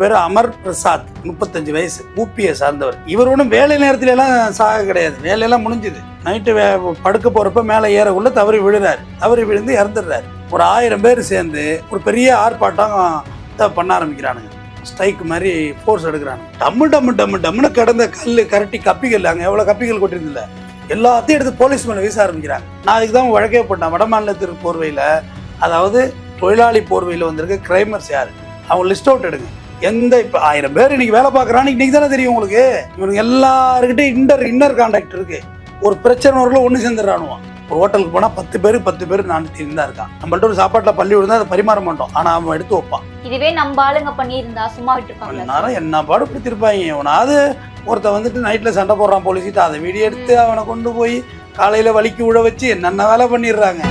பேர் அமர் பிரசாத் முப்பத்தஞ்சு வயசு ஊபியை சார்ந்தவர். இவர் ஒன்றும் வேலை நேரத்துல எல்லாம் சாக கிடையாது. வேலையெல்லாம் முடிஞ்சுது. நைட்டு வே படுக்க போறப்ப மேலே ஏறக்குள்ள தவறி விழுறாரு. தவறி விழுந்து இறந்துடுறாரு. ஒரு ஆயிரம் பேர் சேர்ந்து ஒரு பெரிய ஆர்ப்பாட்டம் பண்ண ஆரம்பிக்கிறானுங்க. ஸ்ட்ரைக் மாதிரி ஃபோர்ஸ் எடுக்கிறாங்க டம்மு டம்மு டம்மு டம்முன்னு கிடந்த கல் கரட்டி கப்பிகள் அங்கே எவ்வளோ கப்பிகள் கொட்டிருந்தில்ல எல்லாத்தையும் எடுத்து போலீஸ் மேலே வீச ஆரம்பிக்கிறாங்க. நான் அதுக்கு தான் வழக்கே போட்டேன். வடமாநிலத்திற்கு போர்வையில் அதாவது தொழிலாளி போர்வையில் வந்திருக்க கிரைமர்ஸ் யார்? அவங்க லிஸ்ட் அவுட் எடுங்க. எந்த இப்போ ஆயிரம் பேர் இன்னைக்கு வேலை பார்க்குறான்னு இன்னைக்கு தானே தெரியும் உங்களுக்கு? இவனுங்க எல்லாருக்கிட்டையும் இன்னர் இன்னர் கான்டாக்ட் இருக்கு. ஒரு பிரச்சனை வரல ஒன்று சேர்ந்துடுறானுவான் ஒரு ஹோட்டலுக்கு போனால் பத்து பேர் பத்து பேர் நான் தான் இருக்கான். நம்மள்ட்ட ஒரு சாப்பாட்டில் பள்ளி விழுந்தா அதை பரிமாற மாட்டோம். ஆனால் அவன் எடுத்து வைப்பான். இதுவே நம்ம ஆளுங்க பண்ணியிருந்தா சும்மா விட்டுருப்பாங்களா நேரம் என்ன பாடுபடுத்திருப்பாங்க இவனாவது ஒருத்தன் வந்துட்டு நைட்டில் சண்டை போடுறான் போலீஸ்கிட்ட அதை வீடியோ எடுத்து அவனை கொண்டு போய் காலையில் வலிக்கு விழ வச்சு என்னென்ன வேலை பண்ணிடுறாங்க?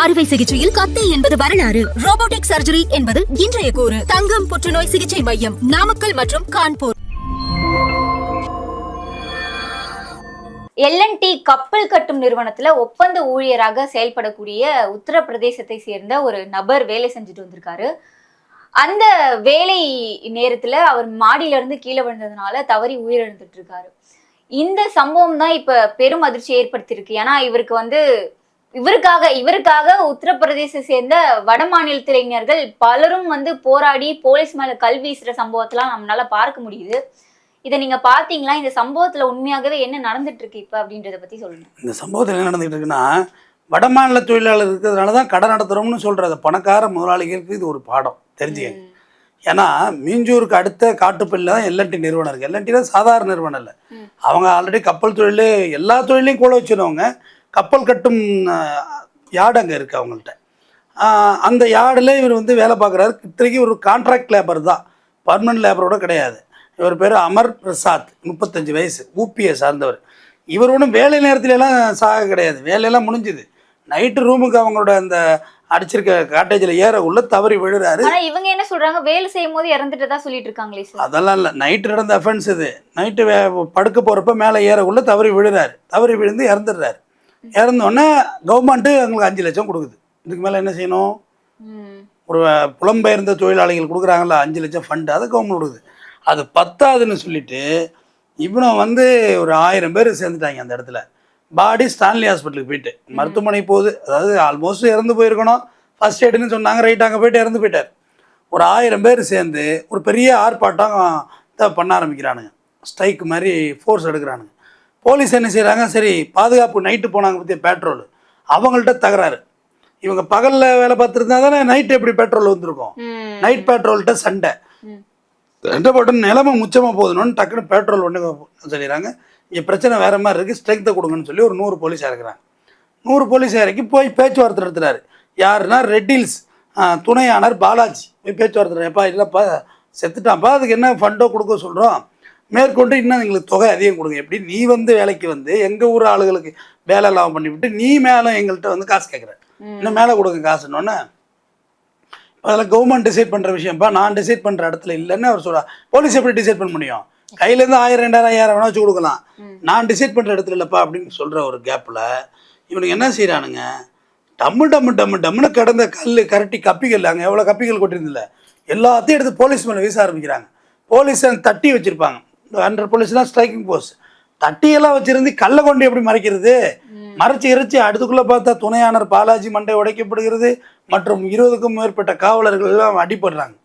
அறுவை சிகிச்சையில் கத்தை என்பது வரலாறு. ரோபோட்டிக் சர்ஜரி என்பது இன்றைய கூறு. தங்கம் புற்றுநோய் சிகிச்சை மையம் நாமக்கல் மற்றும் கான்பூர். எல்என்டி கப்பல் கட்டும் நிறுவனத்துல ஒப்பந்த ஊழியராக செயல்படக்கூடிய உத்தரப்பிரதேசத்தை சேர்ந்த ஒரு நபர் வேலை செஞ்சுட்டு வந்திருக்காரு. அந்த வேலை நேரத்துல அவர் மாடியில இருந்து கீழே விழுந்ததுனால தவறி உயிரிழந்துட்டு இருக்காரு. இந்த சம்பவம் தான் இப்ப பெரும் அதிர்ச்சி ஏற்படுத்தியிருக்கு. ஏன்னா இவருக்கு வந்து இவருக்காக இவருக்காக உத்தரப்பிரதேச சேர்ந்த வட மாநிலத்திலைஞர்கள் பலரும் வந்து போராடி போலீஸ் மேல கல் வீசுற சம்பவத்தெல்லாம் நம்மளால பார்க்க முடியுது. இதை நீங்க பாத்தீங்களா இந்த சம்பவத்துல உண்மையாகவே என்ன நடந்துட்டு இருக்கு இப்ப அப்படின்றத பத்தி சொல்லுங்க. இந்த சம்பவத்தில் என்ன நடந்துகிட்டு இருக்குன்னா வடமாநில தொழிலாளர் இருக்கிறதுனால தான் கடை நடத்துகிறோம்னு சொல்கிறது பணக்கார முதலாளிகளுக்கு இது ஒரு பாடம். தெரிஞ்சுக்கங்க ஏன்னா மீஞ்சூருக்கு அடுத்த காட்டுப்பள்ளியில் தான் எல்என்டி நிறுவனம் இருக்குது எல்என்டி சாதாரண நிறுவனம் இல்லை. அவங்க ஆல்ரெடி கப்பல் தொழில் எல்லா தொழிலையும் கூட வச்சுருவங்க கப்பல் கட்டும் யார்டு அங்கே இருக்குது அவங்கள்ட்ட? அந்த யார்டில் இவர் வந்து வேலை பார்க்குறாரு. இத்தனைக்கு ஒரு கான்ட்ராக்ட் லேபர் தான். பர்மனன்ட் லேபரோட கிடையாது. இவர் பேர் அமர் பிரசாத் முப்பத்தஞ்சு வயசு ஊபியை சார்ந்தவர். இவர் ஒன்றும் வேலை நேரத்துல எல்லாம் சாக கிடையாது. வேலையெல்லாம் முடிஞ்சுது. நைட்டு ரூமுக்கு அவங்களோட அந்த அடிச்சிருக்க காட்டேஜில் ஏற உள்ள தவறி விழுறாரு. இவங்க என்ன சொல்றாங்க? வேலை செய்யும் போது இறந்துட்டதா சொல்லிட்டு இருக்காங்களே அதெல்லாம் இல்லை. நைட்டு நடந்த அஃபென்ஸ் இது. நைட்டு வே படுக்க போகிறப்ப மேலே ஏற உள்ள தவறி விழுறாரு. தவறி விழுந்து இறந்துடுறாரு. இறந்தோடனே கவர்மெண்ட்டு எங்களுக்கு அஞ்சு லட்சம் கொடுக்குது. இதுக்கு மேலே என்ன செய்யணும். ஒரு புலம்பெயர்ந்த தொழிலாளிகள் கொடுக்குறாங்கல்ல அஞ்சு லட்சம் ஃபண்டு அதை கவர்மெண்ட் கொடுக்குது. அது பத்தாதுன்னு சொல்லிட்டு இவனை வந்து ஒரு ஆயிரம் பேர் சேர்ந்துட்டாங்க அந்த இடத்துல. பாடி ஸ்டான்லி ஹாஸ்பிட்டலுக்கு போயிட்டு. மருத்துவமனை போகுது. அதாவது ஆல்மோஸ்ட் இறந்து போயிருக்கணும். ஃபர்ஸ்ட் எய்டுன்னு சொன்னாங்க ரைட் அங்கே போயிட்டு இறந்து போயிட்டார். ஒரு ஆயிரம் பேர் சேர்ந்து ஒரு பெரிய ஆர்ப்பாட்டம் பண்ண ஆரம்பிக்கிறானுங்க. ஸ்ட்ரைக் மாதிரி ஃபோர்ஸ் எடுக்கிறானுங்க. போலீஸ் என்ன செய்கிறாங்க சரி பாதுகாப்பு நைட்டு போனாங்க பற்றிய பெட்ரோல் அவங்கள்ட்ட தகராறு. இவங்க பகலில் வேலை பார்த்துருந்தா தானே நைட்டு எப்படி பெட்ரோல் வந்திருக்கும். நைட் பெட்ரோல்கிட்ட சண்டை. சண்டை போட்டு நிலைமை முச்சமாக போகுதுன்னு டக்குன்னு பெட்ரோல் ஒன்று சொல்லிடுறாங்க இங்கே பிரச்சனை வேற மாதிரி இருக்குது ஸ்ட்ரென்த்தை கொடுங்கன்னு சொல்லி ஒரு நூறு போலீஸ் இறக்குறாங்க. நூறு போலீஸ் இறக்கி போய் பேச்சுவார்த்தை நடத்துறாரு. யாருன்னா ரெட்டில்ஸ் துணை ஆனர் பாலாஜி. போய் பேச்சுவார்த்தை எப்பா இல்லைப்பா செத்துட்டான்ப்பா. அதுக்கு என்ன ஃபண்டோ கொடுக்க சொல்கிறோம் மேற்கொண்டு இன்னும் எங்களுக்கு தொகை அதிகம் கொடுங்க. எப்படி? நீ வந்து வேலைக்கு வந்து எங்கள் ஊர் ஆளுகளுக்கு வேலை இல்லாமல் பண்ணிவிட்டு நீ மேலே எங்கள்கிட்ட வந்து காசு கேட்குற. இன்னும் மேலே கொடுங்க காசுன்னொன்னே அதில் கவர்மெண்ட் டிசைட் பண்ணுற விஷயம்ப்பா நான் டிசைட் பண்ணுற இடத்துல இல்லைன்னு அவர் சொல்கிறார் போலீஸ் எப்படி டிசைட் பண்ண முடியும்? கையிலேருந்து ஆயிரம் ரெண்டாயிரம் ஐயாயிரம் வேணா வச்சு கொடுக்கலாம். நான் டிசைட் பண்ணுற இடத்துல இல்லைப்பா அப்படின்னு சொல்கிற ஒரு கேப்பில் இவனுக்கு என்ன செய்கிறானுங்க டம்மு டம்மு டம்மு டம்முன்னு கிடந்த கல் கரட்டி கப்பிகள் அங்கே எவ்வளோ கப்பிகள் கொட்டிருந்தில்ல எல்லாத்தையும் எடுத்து போலீஸ் மேலே வீச ஆரம்பிக்கிறாங்க. போலீஸ் தட்டி வச்சுருப்பாங்க. இந்த ஹண்ட்ரட் போலீஸ்லாம் ஸ்ட்ரைக்கிங் போஸ்ட் தட்டியெல்லாம் வச்சிருந்து கல்லை கொண்டு எப்படி மறைக்கிறது? மறைச்சி மறைச்சு இறைச்சி அடுத்துக்குள்ளே பார்த்தா துணையானர் பாலாஜி மண்டை உடைக்கப்படுகிறது. மற்றும் இருபதுக்கும் மேற்பட்ட காவலர்கள் எல்லாம் அடிபடுறாங்க.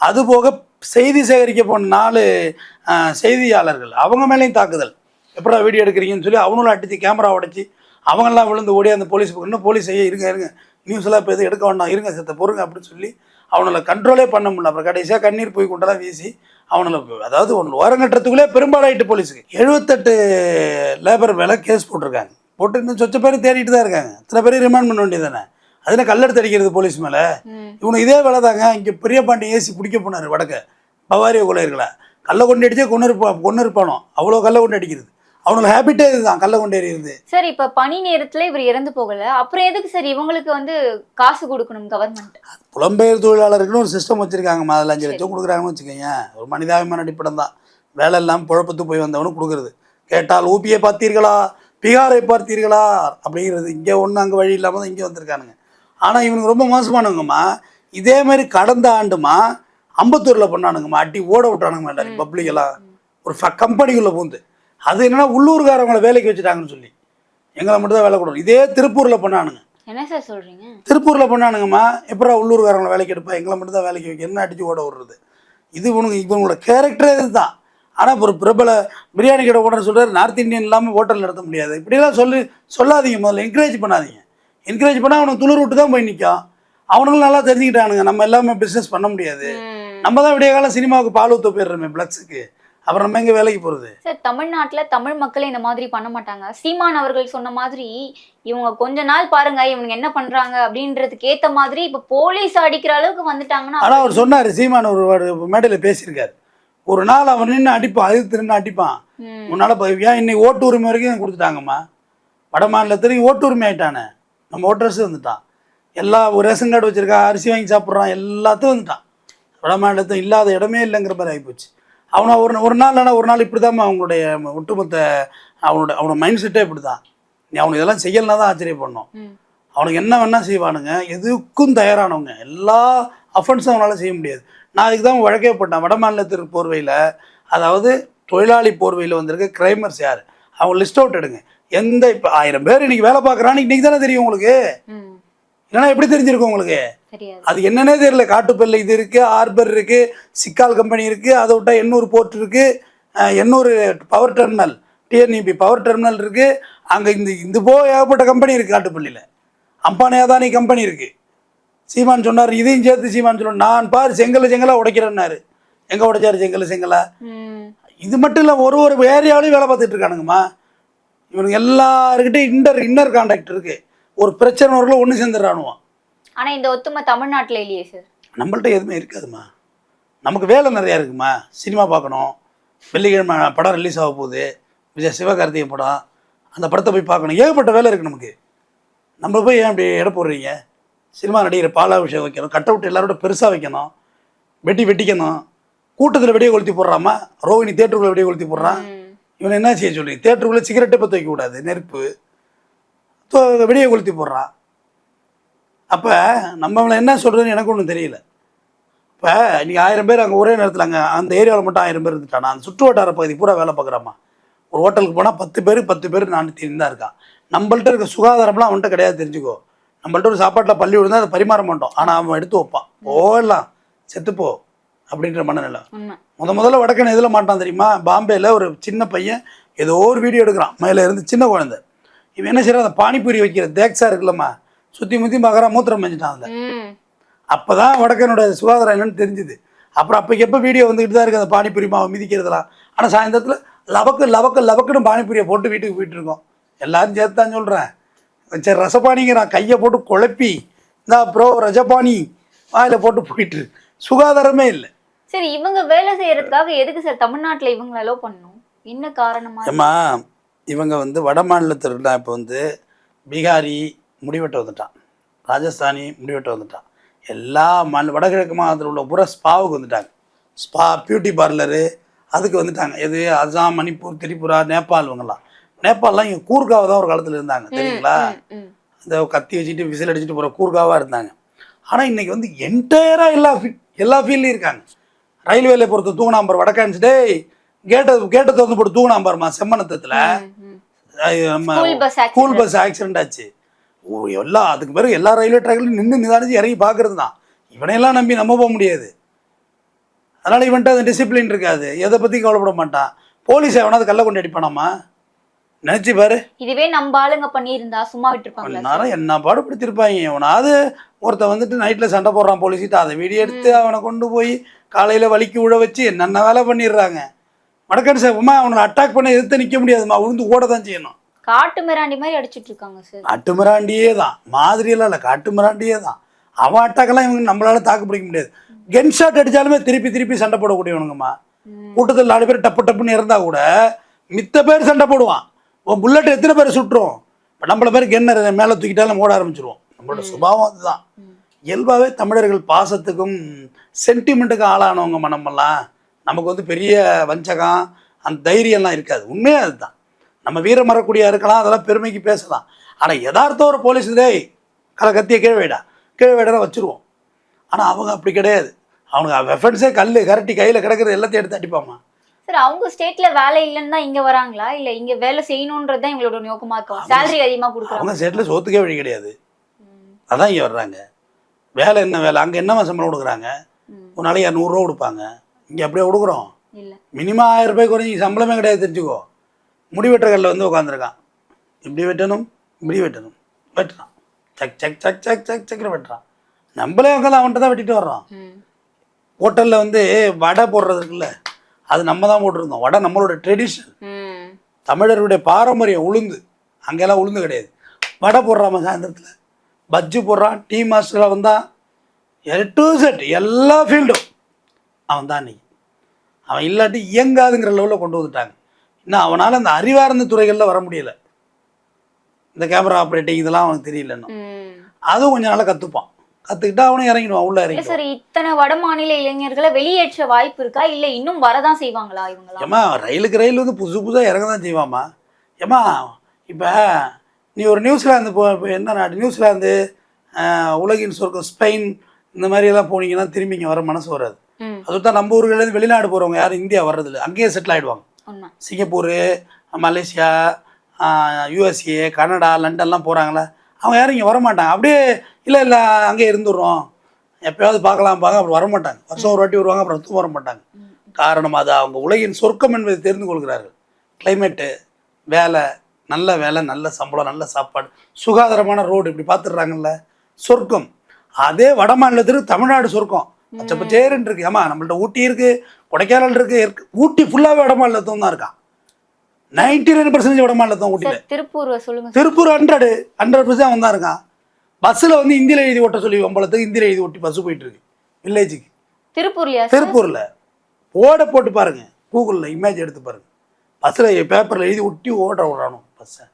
அதுபோக செய்தி சேகரிக்க போன நாலு செய்தியாளர்கள். அவங்க மேலேயும் தாக்குதல். எப்படா வீடியோ எடுக்கிறீங்கன்னு சொல்லி அவங்களும் அடித்து கேமரா உடைச்சி அவங்கெல்லாம் விழுந்து ஓடி அந்த போலீஸ் இன்னும் போலீஸ் செய்ய இருங்க இருங்க. நியூஸ் எல்லாம் இப்போ எதுவும் எடுக்க வேண்டாம். இருங்க செத்த பொறுங்க அப்படின்னு சொல்லி அவங்கள கண்ட்ரோலே பண்ண முடியல. அப்புறம் கடைசியாக கண்ணீர் போய் கொண்டெல்லாம் வீசி அவங்கள அதாவது ஒன்று ஓரங்கட்டுறதுக்குள்ளே பெரும்பாலாயிட்டு போலீஸுக்கு. எழுபத்தெட்டு லேபர் மேலே கேஸ் போட்டிருக்காங்க. போட்டு இன்னும் சொச்ச பேர் தேடிட்டு தான் இருக்காங்க. இத்தனை பேரையும் ரிமாண்ட் பண்ண வேண்டியதானே அதில் கல்லெடுத்து அடிக்கிறது போலீஸ் மேலே. ம். இவனுக்கு இதே வேலை தாங்க. இங்கே பெரியபாண்டி ஏசி பிடிக்க போனார் வடக்க. பவாரிய கொள்ளையர்களை கல்லை கொண்டு அடிச்சே கொண்டு இருப்பா கொண்டு இருப்பானோ அவ்வளோ கல்லை கொண்டு அடிக்கிறது. அவனோட ஹேபிட்டே இதுதான் கொண்டு எறிகிறது சார் இப்ப பணி நேரத்துல இவர் இறந்து போகல அப்புறம் எதுக்கு சார் இவங்களுக்கு வந்து காசு கொடுக்கணும் கவர்மெண்ட் புலம்பெயர் தொழிலாளருக்குன்னு ஒரு சிஸ்டம் வச்சுருக்காங்க அதில் அஞ்சு லட்சம் கொடுக்குறாங்கன்னு வச்சுக்கோங்க. ஒரு மனிதாபிமான அடிப்படம் தான் வேலை இல்லாமல் குழப்பத்து போய் வந்தவனுக்கு கொடுக்குறது. கேட்டால் ஊபியை பார்த்தீர்களா? பீகாரை பார்த்தீர்களா? அப்படிங்கிறது. இங்கே ஒன்றும் அங்கே வழி இல்லாமல் தான் இங்கே வந்திருக்கானுங்க. ஆனால் இவனுக்கு ரொம்ப மோசமானவங்கம்மா. இதே மாதிரி கடந்த ஆண்டுமா அம்பத்தூரில் பண்ணானுங்கம்மா. அடி ஓட விட்டானுங்க மாட்டாங்க பப்ளிக்கெல்லாம் ஒரு கம்பெனிக்குள்ளே பூந்து. அது என்னன்னா உள்ளூர்காரவங்கள வேலைக்கு வச்சுட்டாங்கன்னு சொல்லி. எங்களை மட்டும் தான் வேலை கொடுக்கணும். இதே திருப்பூரில் பண்ணானுங்க. என்ன சார் சொல்றீங்க? திருப்பூரில் பண்ணானுங்கம்மா எப்படா உள்ளூர்காரங்களை வேலைக்கு எடுப்பா? எங்களை மட்டும் தான் வேலைக்கு வைக்க. என்ன அடிச்சு ஓட விடுறது? இது இவனுங்க இவங்களோட கேரக்டரே இதுதான். ஆனால் இப்போ ஒரு பிரபல பிரியாணி கடை ஓனர் சொல்கிறார் நார்த் இந்தியன் இல்லாமல் ஹோட்டல் நடத்த முடியாது. இப்படியெல்லாம் சொல்லி சொல்லாதீங்க முதல்ல. என்கரேஜ் பண்ணாதீங்க. என்கரேஜ் பண்ணால் அவனுக்கு துளிர் விட்டு தான் போய் நிற்கும் அவனுங்களும் நல்லா தெரிஞ்சுக்கிட்டானுங்க. நம்ம எல்லாமே பிஸ்னஸ் பண்ண முடியாது. நம்ம தான் விடிய காலம் சினிமாவுக்கு பால் ஊற்ற போயிடுறோமே பிளக்ஸுக்கு அப்புறம் நம்ம எங்கே வேலைக்கு போகிறது சார் தமிழ்நாட்டுல தமிழ் மக்களே இந்த மாதிரி பண்ண மாட்டாங்க. சீமான் அவர்கள் சொன்ன மாதிரி இவங்க கொஞ்ச நாள் பாருங்க இவங்க என்ன பண்றாங்க அப்படின்றதுக்கு ஏத்த மாதிரி இப்ப போலீஸ் அடிக்கிற அளவுக்கு வந்துட்டாங்கன்னா ஆனால் அவர் சொன்னார் சீமான் ஒரு மேடையில் பேசியிருக்காரு. ஒரு நாள் அவன் நின்று அடிப்பான் அது நின்று அடிப்பான். உன்னால் ஏன் இன்னைக்கு ஓட்டு உரிமை வரைக்கும் கொடுத்துட்டாங்கம்மா? வட மாநிலத்துலையும் ஓட்டு உரிமை ஆயிட்டானே. நம்ம ஓட்டர்ஸ் வந்துட்டான். எல்லா ரேஷன் கார்டு வச்சிருக்கா அரிசி வாங்கி சாப்பிட்றான் எல்லாத்தையும் வந்துட்டான். வட மாநிலத்தில் இல்லாத இடமே இல்லைங்கிற மாதிரி ஆகிப்போச்சு அவனை ஒரு ஒரு நாள் இல்லைனா ஒரு நாள் இப்படி தான் அவங்களுடைய ஒட்டுமொத்த அவனோட அவனோட மைண்ட் செட்டே இப்படி தான் நீ அவனுக்கு இதெல்லாம் செய்யலைனா தான் ஆச்சரியப்படணும். அவனுக்கு என்ன வேணா செய்வானுங்க. எதுக்கும் தயாரானவங்க. எல்லா அஃபென்ஸும் அவனால் செய்ய முடியாது. நான் அதுக்கு தான் வழக்கே போட்டேன். வட மாநிலத்திற்கு போர்வையில் அதாவது தொழிலாளி போர்வையில் வந்திருக்க கிரைமர்ஸ் யார்? அவங்க லிஸ்ட் அவுட் எடுங்க. எந்த இப்போ ஆயிரம் பேர் இன்னைக்கு வேலை பார்க்குறான்னு இன்னைக்கு தானே தெரியும் உங்களுக்கு. இல்லைன்னா எப்படி தெரிஞ்சிருக்கும் உங்களுக்கு? அது என்னன்னே தெரியல. காட்டுப்பள்ளி இது இருக்குது ஆர்பர் இருக்குது சிக்கால் கம்பெனி இருக்குது அதை விட்டா எண்ணூர் போர்ட் இருக்குது Ennore power terminal TNEB power terminal இருக்குது அங்கே இந்த இந்த போ ஏகப்பட்ட கம்பெனி இருக்குது காட்டுப்பள்ளியில் அம்பானி அதானி கம்பெனி இருக்குது சீமான் சொன்னார் இதையும் சேர்த்து சீமான் சொன்னார் நான் பாரு செங்கல் செங்கலாக உடைக்கிறேன்னாரு. எங்கே உடைச்சாரு செங்கல் செங்கலா. இது மட்டும் இல்லை ஒரு ஒரு ஏரியாவிலையும் வேலை பார்த்துட்டு இருக்கானுங்கம்மா. இவனுங்க எல்லாருக்கிட்டையும் இன்னர் இன்னர் கான்டாக்ட் இருக்குது ஒரு பிரச்சனை வரல ஒன்று சேர்ந்துடுறானுவான் ஆனா இந்த ஒத்துமை தமிழ்நாட்டுல இல்லையே சார் நம்மள்ட்ட எதுவுமே இருக்காதும்மா. நமக்கு வேலை நிறையா இருக்குமா? சினிமா பார்க்கணும். வெள்ளிக்கிழமை படம் ரிலீஸ் ஆக போகுது. விஜய் சிவகார்த்திகேயன் படம். அந்த படத்தை போய் பார்க்கணும். ஏகப்பட்ட வேலை இருக்குது நமக்கு. நம்ம போய் ஏன் இப்படி எடை போடுறீங்க? சினிமா நடிகர் பாலாபிஷேகம் வைக்கணும். கட் அவுட் எல்லாரோட பெருசாக வைக்கணும். வெட்டி வெட்டிக்கணும். கூட்டத்தில் வெடியை கொளுத்தி போடுறாமா? ரோகிணி தேட்டருக்குள்ளே வெடியை கொளுத்தி போடுறான். இவன் என்ன செய்ய சொல்லி? தேட்டருக்குள்ளே சிகரெட்டை பற்ற வைக்கக்கூடாது நெருப்பு. வெடியை கொளுத்தி போடுறான். அப்போ நம்மளை என்ன சொல்கிறதுன்னு எனக்கு ஒன்றும் தெரியல. இப்போ இன்றைக்கி ஆயிரம் பேர் அங்கே ஒரே நேரத்தில் அங்கே அந்த ஏரியாவில் மட்டும் ஆயிரம் பேர் இருந்துட்டானா? அந்த சுற்று வட்டார பகுதி பூரா வேலை பார்க்குறாமா? ஒரு ஹோட்டலுக்கு போனால் பத்து பேர் பத்து பேர் நான் தான் இருக்கான் நம்மள்ட்ட இருக்க சுகாதாரம்லாம் அவன்கிட்ட கிடையாது தெரிஞ்சுக்கோ. நம்மள்ட்ட ஒரு சாப்பாட்டில் பள்ளி விழுந்தா அதை பரிமாற மாட்டோம். ஆனால் அவன் எடுத்து வைப்பான். போகலாம் செத்துப்போ அப்படின்ற மனநிலை. முத முதல்ல வடக்கன் எதில் மாட்டான் தெரியுமா? பாம்பேயில் ஒரு சின்ன பையன் ஏதோ ஒரு வீடியோ எடுக்கிறான். மேலே இருந்து சின்ன குழந்தை. இவன் என்ன செய்யறான் அந்த பானிபூரி வைக்கிற தேக்ஸா இருக்குல்லம்மா. சுற்றி முற்றி பார்க்குறான் மூத்திரம் செஞ்சுட்டான் அதில். அப்போ தான் வடக்கனோட சுகாதாரம் என்னன்னு தெரிஞ்சுது. அப்புறம் அப்போக்கு எப்போ வீடியோ வந்துக்கிட்டு தான் இருக்குது அந்த பானிபூரி மாவை மிதிக்கிறதுலாம் ஆனால் சாயந்தரத்தில் லவக்கு லவக்கு லவக்குன்னு பானிபூரியை போட்டு வீட்டுக்கு போயிட்டு இருக்கோம். எல்லாரும் சேர்த்து தான் சொல்கிறேன் சரி ரசபானிங்கிறான். கையை போட்டு குழப்பி இந்தா ப்ரோ ரஜபானி வாயில் போட்டு போயிட்டு. சுகாதாரமே இல்லை. சரி இவங்க வேலை செய்யறதுக்காக எதுக்கு சார் தமிழ்நாட்டுல இவங்களை அலோவ் பண்ணணும்? என்ன காரணமா? ஏம்மா இவங்க வந்து வட மாநிலத்தில் இப்போ வந்து பீகாரி முடிவெட்ட வந்துட்டான். ராஜஸ்தானி முடிவெட்ட வந்துட்டான். எல்லா மாநில வடகிழக்கு மாநிலத்தில் உள்ள பூரா ஸ்பாவுக்கு வந்துட்டாங்க. ஸ்பா பியூட்டி பார்லரு அதுக்கு வந்துட்டாங்க. எது அசாம் மணிப்பூர் திரிபுரா நேபாள் இவங்கெல்லாம். நேபாளெலாம் இங்கே கூர்காவை தான் ஒரு காலத்தில் இருந்தாங்க. தெரியுங்களா. இந்த கத்தி வச்சுட்டு விசில் அடிச்சுட்டு போகிற கூர்காவாக இருந்தாங்க. ஆனால் இன்னைக்கு வந்து என்டையராக எல்லா ஃபீ எல்லா ஃபீல்ட்லையும் இருக்காங்க. ரயில்வேல பொறுத்த தூங்கினாம்பர் வடக்கான்ஸ் டேய் கேட்டை கேட்டை திறந்து போட்டு தூங்கினாம்பருமா செம்மனத்தத்தில் ம். ஸ்கூல் பஸ் ஆக்சிடென்ட் ஆச்சு. எல்லா அதுக்கு பிறகு எல்லா ரயில்வே ட்ராக்லையும் நின்று நிதானிச்சு இறங்கி பார்க்கறது தான் இவனையெல்லாம் நம்பி நம்ம போக முடியாது. அதனால் இவன்ட்டு அது டிசிப்ளின் இருக்காது. எதை பற்றி கவலைப்பட மாட்டான். போலீஸ் எவனாவது கள்ள கொண்டு அடிப்பானாமா நினச்சி பாரு. இதுவே நம்ம ஆளுங்க பண்ணியிருந்தா சும்மா விட்டுருப்பாங்களா சார்? நேரம் என்ன பாடுபடுத்திருப்பாங்க. அவனாவது ஒருத்தன் வந்துட்டு நைட்டில் சண்டை போடுறான் போலீஸ்கிட்ட அதை வீடியோ எடுத்து அவனை கொண்டு போய் காலையில் வலிக்கு விழ வச்சு என்னென்ன வேலை பண்ணிடுறாங்க. வடக்கன் சேப்பமா அவனை அட்டாக் பண்ண எதிர்த்து நிற்க முடியாதும்மா உழுந்து ஓட தான் செய்யணும். காட்டு மிராண்டி மாதிரி அடிச்சிட்டு இருக்காங்க சார் காட்டு மிராண்டியே தான். மாதிரியெல்லாம் இல்லை காட்டு மிராண்டியே தான். அவன் அட்டாக்கெல்லாம் இவங்க நம்மளால தாக்கு பிடிக்க முடியாது. கென் ஷாட் அடித்தாலுமே திருப்பி திருப்பி சண்டை போடக்கூடியவனுங்கம்மா. கூட்டத்தில் நாலு பேர் டப்பு டப்புன்னு இருந்தா கூட மித்த பேர் சண்டை போடுவான். உன் புல்லட் எத்தனை பேர் சுட்டுரும்? இப்போ நம்மள பேர் கென்னர் மேலே தூக்கிட்டாலும் ஓட ஆரம்பிச்சிருவோம். நம்மளோட சுபாவம் அதுதான். இயல்பாகவே தமிழர்கள் பாசத்துக்கும் சென்டிமெண்ட்டுக்கும் ஆளானவங்க மனமெல்லாம் நமக்கு வந்து பெரிய வஞ்சகம் அந்த தைரியம்லாம் இருக்காது. உண்மையே அதுதான். நம்ம வீர மரக்கூடியா இருக்கலாம் அதெல்லாம் பெருமைக்கு பேசலாம். ஆனால் யதார்த்தம் ஒரு போலீஸ் டேய் கலை கத்திய கீழே வைடா கீழே வேடரை வச்சுருவோம். ஆனால் அவங்க அப்படி கிடையாது. அவனுக்கு வெஃபன்ஸே கல் கரட்டி கையில் கிடக்கிறது எல்லாத்தையும் எடுத்து அடிப்பாமா? சார் அவங்க ஸ்டேட்ல வேலை இல்லைன்னு இங்க வராங்களா? இல்ல இங்க வேலை செய்யணும்ன்றது தான் எங்களோட நோக்கமா இருக்கும் சேலரி அதிகமா கொடுக்குறாங்க. அவங்க செட்டில் சோத்துக்கே வழி கிடையாது. அதான் இங்கே வர்றாங்க. வேலை என்ன வேலை? அங்கே என்னமா சம்பளம் கொடுக்குறாங்க. ஒரு நாளைக்கு இரநூறுவா கொடுப்பாங்க. இங்கே அப்படியே கொடுக்குறோம். இல்ல. மினிமம் ஆயிரம் ரூபாய் குறைஞ்சி சம்பளமே கிடையாது தெரிஞ்சுக்கோ. முடி வெட்டுறகல்ல வந்து உட்காந்துருக்கான் இப்படி வெட்டணும் இப்படி வெட்டணும். வெட்டுறான். சக் சக் சக் சக் சக் சக்கரை வெட்டுறான். நம்மளே உட்காந்து அவன்கிட்ட தான் வெட்டிட்டு வர்றோம். ஹோட்டலில் வந்து வடை போடுறது இருக்குல்ல அது நம்ம தான் போட்டிருந்தோம். வடை நம்மளோட ட்ரெடிஷன். தமிழருடைய பாரம்பரியம் உளுந்து. அங்கெல்லாம் உளுந்து கிடையாது. வடை போடுறாம சாயந்தரத்தில். பஜ்ஜி போடுறான் டீ மாஸ்டரில் வந்தான் எல் டு செட் எல்லா ஃபீல்டும் அவன் தான் இன்னைக்கு அவன் இல்லாட்டி இயங்காதுங்கிற லெவலில் கொண்டு வந்துட்டாங்க. இன்னும் அவனால் அந்த அறிவார்ந்த துறைகளில் வர முடியல. இந்த கேமரா ஆப்ரேட்டிங் இதெல்லாம் அவனுக்கு தெரியல இன்னும் ம். அதுவும் கொஞ்சம் நாளாக கற்றுப்பான் கற்றுக்கிட்டா அவனும் இறங்கிடுவான் உள்ளே இறங்கிடுவான். சார் இத்தனை வட மாநில இளைஞர்களை வெளியேற்ற வாய்ப்பு இருக்கா? இல்ல இன்னும் வரதான் செய்வாங்களா இவங்களா ஏம்மா ரயிலுக்கு ரயில் வந்து புதுசு புதுசாக இறங்க தான் செய்வாம்மா. ஏம்மா இப்போ நீ ஒரு நியூசிலாந்து போ இப்போ என்ன நாடு? நியூசிலாந்து உலகின் சொர்க்கம் ஸ்பெயின் இந்த மாதிரி எல்லாம் போனீங்கன்னா திரும்பி இங்கே வர மனசு வராது. அதுதான் நம்ம ஊர்களேருந்து வெளிநாடு போகிறவங்க யாரும் இந்தியா வர்றதில்ல. அங்கேயே செட்டில் ஆகிடுவாங்க சிங்கப்பூர் மலேசியா யூஎஸ்ஏ கனடா லண்டன்லாம் போகிறாங்களே அவங்க யாரும் இங்கே வரமாட்டாங்க. அப்படியே இல்லை இல்லை அங்கேயே இருந்துடுறோம். எப்பயாவது பார்க்கலாம் பார்க்க அப்புறம் வரமாட்டாங்க. வருஷம் ஒரு வாட்டி வருவாங்க அப்புறம் வர மாட்டாங்க காரணம் அது அவங்க உலகின் சொர்க்கம் என்பதை தெரிந்து கொள்கிறார்கள். கிளைமேட்டு வேலை நல்ல வேலை நல்ல சம்பளம் நல்ல சாப்பாடு சுகாதாரமான ரோடு இப்படி பார்த்துடுறாங்கல்ல சொர்க்கம். அதே வட மாநிலத்திற்கு தமிழ்நாடு சொர்க்கம். பச்சை பச்சேருன்னு இருக்கு. ஏமா நம்மள்ட்ட ஊட்டி இருக்கு கொடைக்கானல் இருக்கு ஊட்டி ஃபுல்லாகவே வட மாநிலத்தும் தான் இருக்கான் நைன்டி நைன் பர்சன்டேஜ் வட மாநிலத்தும் ஊட்டியில் திருப்பூர் சொல்லுங்க. திருப்பூர் ஹண்ட்ரடு ஹண்ட்ரட் பர்சன்ட் அவன் தான் இருக்கான். பஸ்ஸில் வந்து ஹிந்தியில் எழுதி ஓட்ட சொல்லி வம்பளத்துக்கு ஹிந்தியில் எழுதி ஒட்டி பஸ் போயிட்டு இருக்கு. வில்லேஜுக்கு. திருப்பூர்லயா திருப்பூரில். ஓட போட்டு பாருங்க. கூகுளில் இமேஜ் எடுத்து பாருங்க. பஸ்ஸில் பேப்பரில் எழுதி ஒட்டி ஓட விடுறானு பஸ்ஸை.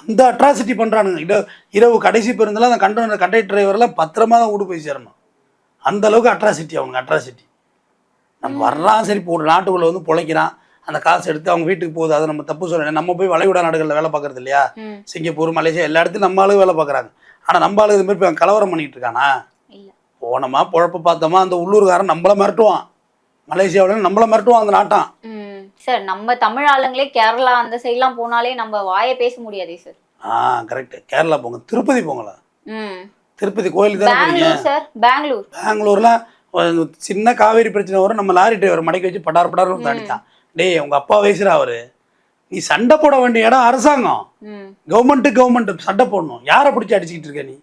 அந்த அட்ராசிட்டி பண்ணுறானுங்க இட இரவு கடைசி பேருந்தெல்லாம் அந்த கண்டக்டர் கண்டக்டர் டிரைவரெல்லாம் பத்திரமா தான் வீடு போய் சேரணும். அந்த அளவுக்கு அட்ராசிட்டி அவனுக்கு அட்ராசிட்டி நம்ம வர்றான் சரி இப்போ ஒரு நாட்டுக்குள்ளே வந்து பிழைக்கிறான். அந்த காசு எடுத்து அவங்க வீட்டுக்கு போகுது. அதை நம்ம தப்பு சொல்லணும் நம்ம போய் வளைகுடா நாடுகளில் வேலை பார்க்கறது இல்லையா. சிங்கப்பூர் மலேசியா எல்லா இடத்துலையும் நம்ம ஆளுங்க வேலை பார்க்குறாங்க. ஆனால் நம்ம ஆளுங்க இது மாதிரி கலவரம் பண்ணிட்டு இருக்கானா? போனோமா பொழப்ப பார்த்தோமா அந்த உள்ளூர்காரன் நம்மள மிரட்டுவான். மலேசியாவில் நம்மள மிரட்டுவான் அந்த நாட்டான். சார் நம்ம தமிழ் ஆளுங்களே கேரளா அந்த சைட்லாம் போனாலே நம்ம வாயை பேச முடியாதே சார். ஆ கரெக்ட் கேரளா போங்க. திருப்பதி போங்களா? திருப்பதி கோயிலுக்கு தானே பெங்களூர் சார் பெங்களூர். பெங்களூர்லாம் சின்ன காவேரி பிரச்சனை வரும் நம்ம லாரி டிரைவர் மடக்கி வச்சு படார் படார் வந்து அடித்தான் டேய் உங்க அப்பா வயசுரா அவரு. நீ சண்டை போட வேண்டிய இடம் அரசாங்கம். கவர்மெண்ட்டு கவர்மெண்ட் சண்டை போடணும். யாரை பிடிச்சி அடிச்சுக்கிட்டு இருக்க நீ?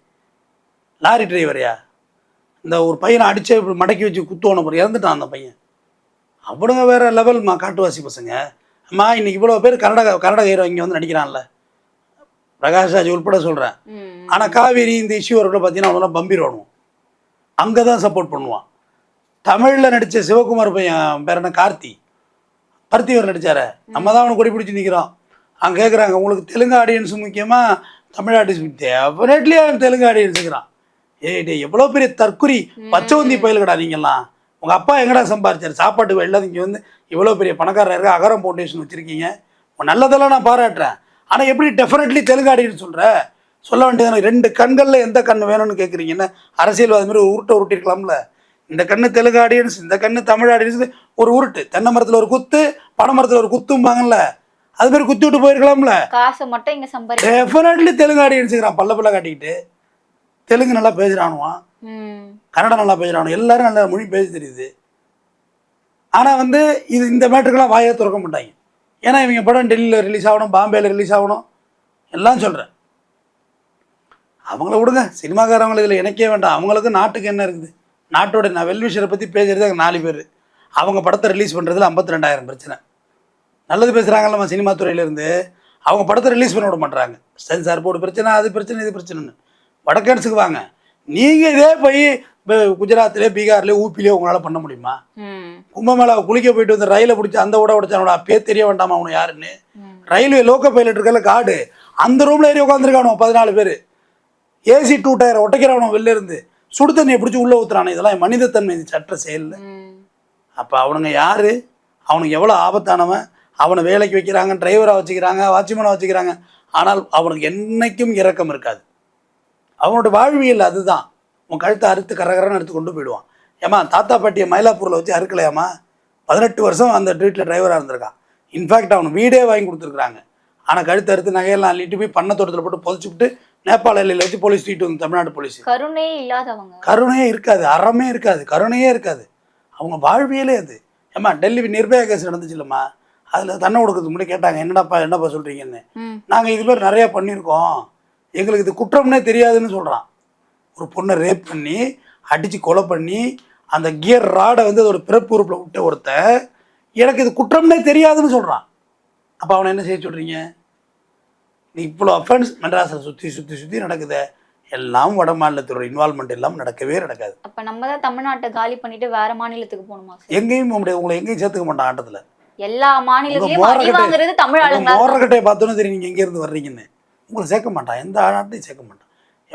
லாரி டிரைவரையா இந்த ஒரு பையனை அடிச்சு இப்படி மடக்கி வச்சு குத்துவோன போகிற இறந்துட்டான் அந்த பையன். அவனுங்க வேற லெவல்மா காட்டுவாசி பசங்க. அம்மா இன்னைக்கு இவ்வளோ பேர் கன்னட கன்னட ஹீரோ இங்கே வந்து நடிக்கிறான்ல. பிரகாஷ் ராஜ் உள்பட சொல்கிறேன் ஆனால் காவேரி இந்த இஷ்யூ வரக்குள்ள பார்த்தீங்கன்னா அவனெல்லாம் பம்பீர் ஓடுவான் அங்கே தான் சப்போர்ட் பண்ணுவான். தமிழில் நடித்த சிவகுமார் பையன் பேர் என்ன? கார்த்தி. பருத்திவர் நடிச்சாரே. நம்ம தான் அவனை கொடி பிடிச்சி நிற்கிறோம் அங்கே கேட்குறாங்க உங்களுக்கு தெலுங்கு ஆடியன்ஸ் முக்கியமாக தமிழ் ஆடியன்ஸ் டெஃபினெட்லி அவன் தெலுங்கு ஆடியன்ஸுங்கிறான் ஏய் எவ்வளோ பெரிய தற்குறி பச்சைவந்தி பயிலுகடா நீங்கள்லாம். உங்கள் அப்பா எங்கடா சம்பாரிச்சார்? சாப்பாட்டு வெளில இங்கே வந்து இவ்வளோ பெரிய பணக்காரர் இருக்க அகரம் ஃபவுண்டேஷன் வச்சுருக்கீங்க. நல்லதெல்லாம் நான் பாராட்டுறேன். ஆனால் எப்படி டெஃபினெட்லி தெலுங்கு ஆடியன்ஸ் சொல்கிற சொல்ல வேண்டியது ரெண்டு கண்களில் எந்த கண் வேணும்னு கேட்குறீங்கன்னா அரசியல்வாதி மாதிரி ஒரு உருட்டை உருட்டிருக்கலாம்ல இந்த கண்ணு தெலுங்கு ஆடியன்ஸ் இந்த கண்ணு தமிழ் ஆடியன்ஸ் ஒரு உருட்டு. தென்னை மரத்தில் ஒரு குத்து பனை மரத்தில் ஒரு குத்தும்பாங்கல்ல. அது மாதிரி குத்தி விட்டு போயிருக்கலாம்ல. காசை மட்டும் இங்க சம்பாதி டெஃபினெட்லி தெலுங்கு ஆடியன்ஸுங்கிறான் பல்ல பல்ல காட்டிக்கிட்டு தெலுங்கு நல்லா பேசுகிறானுவான் கன்னடம் நல்லா பேசுகிறானு எல்லாரும் நல்ல மொழி பேச தெரியுது. ஆனால் வந்து இது இந்த மேட்டருக்கெல்லாம் வாயை திறக்க மாட்டாங்க. ஏன்னா இவங்க படம் டெல்லியில் ரிலீஸ் ஆகணும் பாம்பேயில் ரிலீஸ் ஆகணும். எல்லாம் சொல்கிறேன் அவங்கள விடுங்க. சினிமாக்காரவங்களை இதில் இணைக்கவே வேண்டாம். அவங்களுக்கு நாட்டுக்கு என்ன இருக்குது? நாட்டோட நான் வெல்விஷரை பற்றி பேசுறது அங்கே நாலு பேர். அவங்க படத்தை ரிலீஸ் பண்ணுறதுல ஐம்பத்தி ரெண்டாயிரம் பிரச்சனை. நல்லது பேசுகிறாங்கல்லம்மா சினிமா துறையிலேருந்து. அவங்க படத்தை ரிலீஸ் பண்ண விட மாட்டாங்க சென்சார் போர்டு பிரச்சனை அது பிரச்சனை இது பிரச்சனைன்னு. வடக்கன்ஸுக்கு வாங்க. நீங்கள் இதே போய் இப்போ குஜராத்லேயே பீகார்லேயே ஊப்பிலேயே உங்களால் பண்ண முடியுமா? கும்பமேளா குளிக்க போயிட்டு வந்து ரயிலை பிடிச்சி அந்த விட உடைச்சானோட அப்பே தெரிய வேண்டாமா அவனு யாருன்னு. ரயில்வே லோக்கோ பைலட் இருக்கல காடு. அந்த ரூமில் ஏறி உட்காந்துருக்கானோ பதினாலு பேர். ஏசி டூ டயரை ஒட்டைக்கிறானோ வெளில இருந்து. சுடு தண்ணியை பிடிச்சி உள்ளே ஊத்துறானே இதெல்லாம் மனிதத்தன்மை இது சட்ட செயல் அப்போ அவனுங்க யார்? அவனுக்கு எவ்வளோ ஆபத்தானவன்? அவனை வேலைக்கு வைக்கிறாங்க டிரைவராக வச்சுக்கிறாங்க வாட்ச்மேனாக வச்சுக்கிறாங்க. ஆனால் அவனுக்கு என்னைக்கும் இரக்கம் இருக்காது. அவனோட வாழ்வியல் அதுதான். உன் கழுத்தை அறுத்து கரகரன்னு எடுத்து கொண்டு போயிடுவான். ஏமா தாத்தா பாட்டியை மயிலாப்பூரில் வச்சு அறுக்கலையாமா பதினெட்டு வருஷம் அந்த வீட்டில் டிரைவராக இருந்திருக்கான் இன்ஃபேக்ட் அவன் வீடே வாங்கி கொடுத்துருக்குறாங்க. ஆனால் கழுத்தை அறுத்து நகையெல்லாம் அள்ளிட்டு போய் பண்ண தோட்டத்தில் போட்டு புதைச்சி விட்டு நேபாள எல்லையில் வச்சு போலீஸ் தூக்கிட்டு வந்து தமிழ்நாடு போலீஸ். கருணே இல்லாதவங்க. கருணையே இருக்காது அறமே இருக்காது கருணையே இருக்காது. அவங்க வாழ்வியலே அது. ஏம்மா டெல்லி நிர்பயா கேஸ் நடந்துச்சு இல்லைம்மா. அதில் தன்னை கொடுக்கறதுக்கு முன்னாடி கேட்டாங்க என்னடாப்பா என்னப்பா சொல்கிறீங்கன்னு நாங்கள் இது மாதிரி நிறையா பண்ணியிருக்கோம். எங்களுக்கு இது குற்றம்னே தெரியாதுன்னு சொல்கிறான் ஒரு பொண்ணை ரேப் பண்ணி அடித்து கொலை பண்ணி அந்த கியர் ராடை வந்து அதோட பிறப்பு உறுப்பில் விட்ட ஒருத்தன் எனக்கு இது குற்றம்னே தெரியாதுன்னு சொல்கிறான் அப்போ அவனை என்ன செய்ய சொல்கிறீங்க நீ இவ்வளோ அஃபென்ஸ் மெட்ராஸில் சுற்றி சுற்றி சுற்றி நடக்குதே. எல்லாம் வட மாநிலத்தோட இன்வால்மெண்ட் எல்லாம் நடக்கவே நடக்காது. அப்ப நம்ம தான் தமிழ்நாட்டை காலி பண்ணிட்டு வேற மாநிலத்துக்கு போகணுமா எங்கேயும் போக முடியாது. உங்களை எங்கேயும் சேர்த்துக்க மாட்டான் ஆட்டத்தில். எல்லா மாநிலத்திலயும் தமிழ் மோரக்கட்டையை பார்த்தோன்னே தெரியும் நீங்கள் எங்கேருந்து வர்றீங்கன்னு. உங்களை சேர்க்க மாட்டான். எந்த நாட்டையும் சேர்க்க மாட்டான்.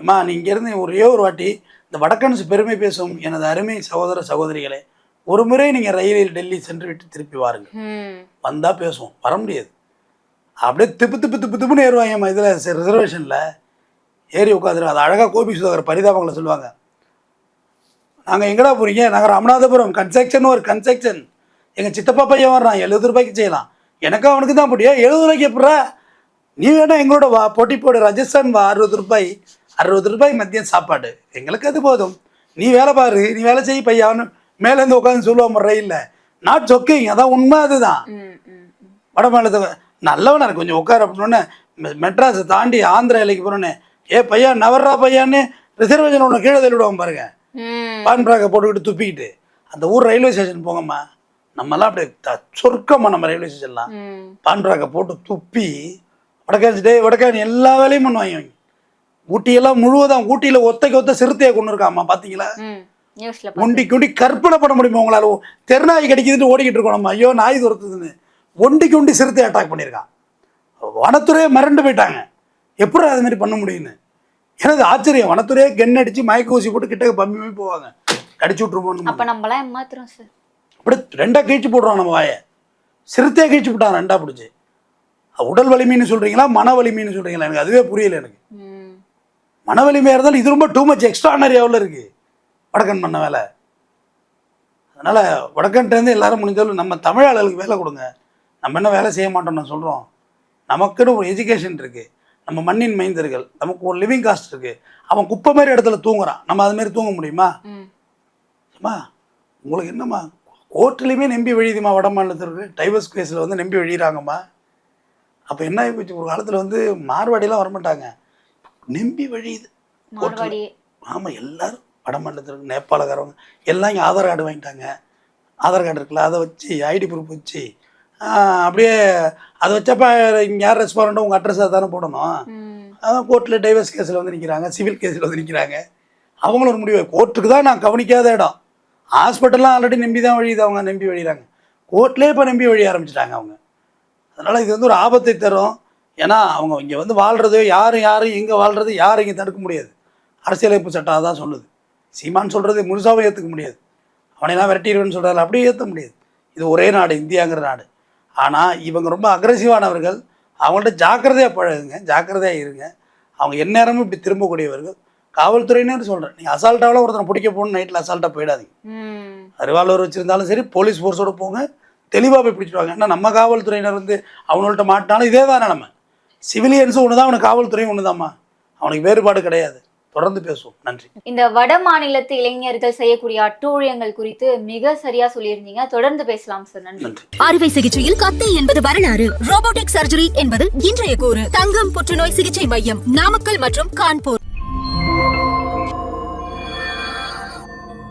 ஏம்மா நீ இங்கேருந்து ஒரே ஒரு வாட்டி இந்த வடக்கன்ஸ் பெருமை பேசும் எனது அருமை சகோதர சகோதரிகளே ஒரு முறை நீங்கள் ரயிலில் டெல்லி சென்று விட்டு திருப்பி வாருங்கள். ம் வந்தால் பேசுவோம் வர முடியாது. அப்படியே திப்பு திப்பு திப்பு திப்புன்னு ஏறுவாங்கம்மா இதில் ரிசர்வேஷனில் ஏறி உட்காந்துரு அது அழகாக கோபி சுதாகர் பரிதாபங்களை சொல்லுவாங்க. நாங்கள் எங்கடா போகிறீங்க நாங்கள் ராமநாதபுரம் கன்ஸ்ட்ரக்ஷன் ஒரு கன்ஸ்ட்ரக்ஷன் எங்கள் சித்தப்பா பையன் வர்றான் எழுபது ரூபாய்க்கு செய்யலாம். எனக்கும் அவனுக்கு தான் போட்டியா? எழுபது ரூபாய்க்கு எப்படா நீ வேணா எங்களோட வா போட்டி போடு ராஜஸ்தான் வா அறுபது ரூபாய். அறுபது ரூபாய் மதியம் சாப்பாடு. எங்களுக்கு அது போதும். நீ வேலை பாரு நீ வேலை செய் பையான்னு மேலேருந்து உட்காந்து சொல்லுவான் ரயிலில் நாட் சொக்கிங் அதான் உண்மை அதுதான். வட மாநிலத்தை நல்லவனா இருக்கு கொஞ்சம் உட்கார அப்படின்னோடனே மெட்ராஸை தாண்டி ஆந்திரா எல்லைக்கு போனோன்னே ஏ பையா நவர்றா பையான்னு ரிசர்வேஷன் ஒன்று கீழே தள்ளிவிடுவான் பாருங்க. பான் பிராக்கை போட்டுக்கிட்டு துப்பிக்கிட்டு. அந்த ஊர் ரயில்வே ஸ்டேஷன் போங்கம்மா. நம்மலாம் அப்படியே சொர்க்கம்மா நம்ம ரயில்வே ஸ்டேஷன்லாம் பான் பிராக்கை போட்டு துப்பி வடக்காஞ்சி டே வடக்காஞ்சி எல்லா வேலையும் பண்ணுவாங்க ஊட்டியெல்லாம் முழுவதும் ஊட்டியில் ஒத்தைக்கு ஒத்த சிறுத்தையை கொண்டு இருக்காம்மா பார்த்தீங்களா ம் நியூஸ்ல ஒண்டி குண்டி கற்பனை பண்ண முடியுமா உங்களால? தெருநாய் கடிக்குதுன்னு ஓடிக்கிட்டு இருக்கோம் நம்ம. ஐயோ நாய் துரத்துதுன்னு. ஒண்டி குண்டி சிறுத்தை அட்டாக் பண்ணியிருக்கான். வனத்துறையே மிரண்டு போயிட்டாங்க. எப்படி அது மாதிரி பண்ண முடியும்னு? எனக்கு ஆச்சரியம். வனத்துறையே கென் அடிச்சு மயக்க ஊசி போட்டு கிட்ட பம்பி போவாங்க. கடிச்சு விட்டுருப்போம் அப்ப நம்மளாம் ஏமாத்துறோம் சார் அப்படி ரெண்டா கிழிச்சு போடுறான் நம்ம வாயை. சிறுத்தையை கிழிச்சு விட்டான் ரெண்டா பிடிச்சி. உடல் வலிமைன்னு சொல்றீங்களா மன வலிமைன்னு சொல்றீங்களா? எனக்கு அதுவே புரியல எனக்கு. ம் மன வலிமையாக இருந்தாலும் இது ரொம்ப டூ மச் எக்ஸ்ட்ரானரி எவ்வளோ இருக்கு. வடக்கன் பண்ண வேலை. அதனால் வடக்கன்ட்டேருந்து எல்லாரும் முடிஞ்சாலும் நம்ம தமிழ் ஆளுகளுக்கு வேலை கொடுங்க. நம்ம என்ன வேலை செய்ய மாட்டோம்னு சொல்கிறோம் நமக்குன்னு ஒரு எஜுகேஷன் இருக்குது நம்ம மண்ணின் மைந்தர்கள் நமக்கு ஒரு லிவிங் காஸ்ட் இருக்குது அவன் குப்பை மாதிரி இடத்துல தூங்குறான். நம்ம அது மாதிரி தூங்க முடியுமா? அம்மா உங்களுக்கு என்னம்மா? கோர்ட்லேயுமே நம்பி வழியுதுமா வட மாநிலத்திற்கு. டைவர்ஸ் கேஸில் வந்து நம்பி வழிகிறாங்கம்மா அப்போ என்ன ஆகி போச்சு? ஒரு காலத்தில் வந்து மார்வாடிலாம் வரமாட்டாங்க. நம்பி வழியுது ஆமாம் எல்லாரும் வட மாநிலத்தில் நேபாளக்காரவங்க எல்லாம் இங்கே ஆதார் கார்டு வாங்கிட்டாங்க. ஆதார் கார்டு இருக்குல்ல அதை வச்சு ஐடி ப்ரூஃப் வச்சு அப்படியே அதை வச்சப்ப இங்கே யார் ரெஸ்பாரண்ட்டோ உங்கள் அட்ரஸை தானே போடணும். அதான் கோர்ட்டில் டைவர்ஸ் கேஸில் வந்து நிற்கிறாங்க சிவில் கேஸில் வந்து நிற்கிறாங்க அவங்களும் ஒரு முடிவு. கோர்ட்டுக்கு தான் நான் கவனிக்காத இடம். ஹாஸ்பிட்டல்லாம் ஆல்ரெடி நம்பி தான் வழியுது அவங்க நம்பி வழிகிறாங்க கோர்ட்லேயே இப்போ நம்பி வழி ஆரம்பிச்சிட்டாங்க அவங்க. அதனால் இது வந்து ஒரு ஆபத்தை தரும். ஏன்னா அவங்க இங்கே வந்து வாழ்கிறது யாரும் யாரும் எங்கே வாழ்றது யாரும் இங்கே தடுக்க முடியாது. அரசியலமைப்பு சட்டம் அதான் சொல்லுது. சீமான் சொல்கிறது முழுசாவும் ஏற்றுக்க முடியாது. அவனையெல்லாம் விரட்டிடுவேன்னு சொல்கிறாரு அப்படியே ஏற்ற முடியாது. இது ஒரே நாடு இந்தியாங்கிற நாடு. ஆனால் இவங்க ரொம்ப அக்ரஸிவானவர்கள் அவங்கள்ட்ட ஜாக்கிரதையாக பழகுங்க ஜாக்கிரதையாக இருங்க. அவங்க எந்நேரமும் இப்படி திரும்பக்கூடியவர்கள். காவல்துறையினர் சொல்கிறேன் நீங்கள் அசால்ட்டாவில் ஒருத்தனை பிடிக்க போகணும் நைட்டில் அசால்ட்டாக போயிடாதீங்க. அறிவாளர் வச்சுருந்தாலும் சரி போலீஸ் ஃபோர்ஸோட போங்க. தெளிவாக போய் பிடிச்சிடுவாங்க ஏன்னா நம்ம காவல்துறையினர் வந்து அவங்கள்ட்ட மாட்டினாலும் இதே தானே நம்ம சிவிலியன்ஸும் ஒன்று தான் அவனுக்கு காவல்துறையும் ஒன்று தான்மா அவனுக்கு வேறுபாடு கிடையாது. தொடர்ந்து பேசுவோம். நன்றி. இந்த வட மாநிலத்து இளைஞர்கள் செய்யக்கூடிய அட்டூழியங்கள் குறித்து மிக சரியா சொல்லியிருந்தீங்க. தொடர்ந்து பேசலாம் சார் நன்றி. நன்றி. அறுவை சிகிச்சையில் கத்தை என்பது வரலாறு. ரோபோட்டிக் சர்ஜரி என்பது இன்றைய கூறு. தங்கம் புற்றுநோய் சிகிச்சை மையம் நாமக்கல் மற்றும் கான்பூர்.